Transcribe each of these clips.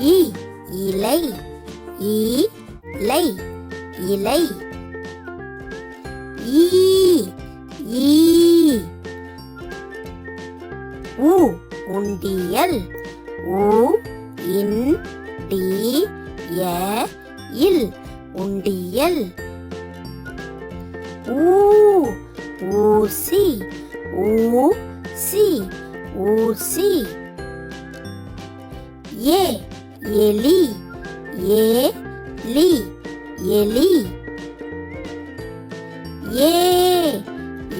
இ இலை இலை இலை. ஈ ஈ உ உண்டியல். உ இன் டி ய இல். உண்டியல். ஊ ஊசி ஊ சி ஊசி ஏ எலி ஏ லி எலி. ஏ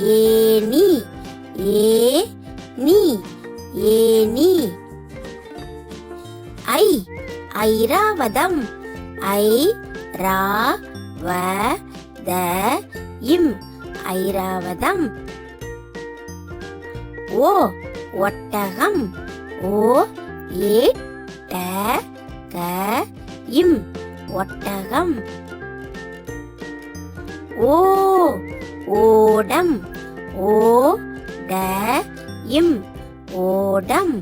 ஏனி ஏ நீ ஏனி ஐ ஐராவதம். ஐ ரா வ த இம். ஐராவதம். ஓ ஒட்டகம். ஓ ஏ ட க இம் ஒட்டகம். ஓ ஓடம். ஓ ட இம் ஓடம்.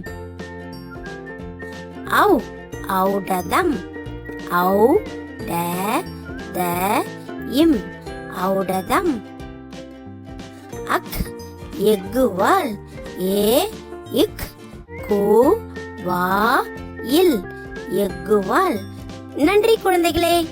ஔ ஔடதம். ஔ ட த இம் ஔடதம். அக் எக்குவால் ஏ இக் கூ வா இல் எஃகுவால். நன்றி குழந்தைகளே.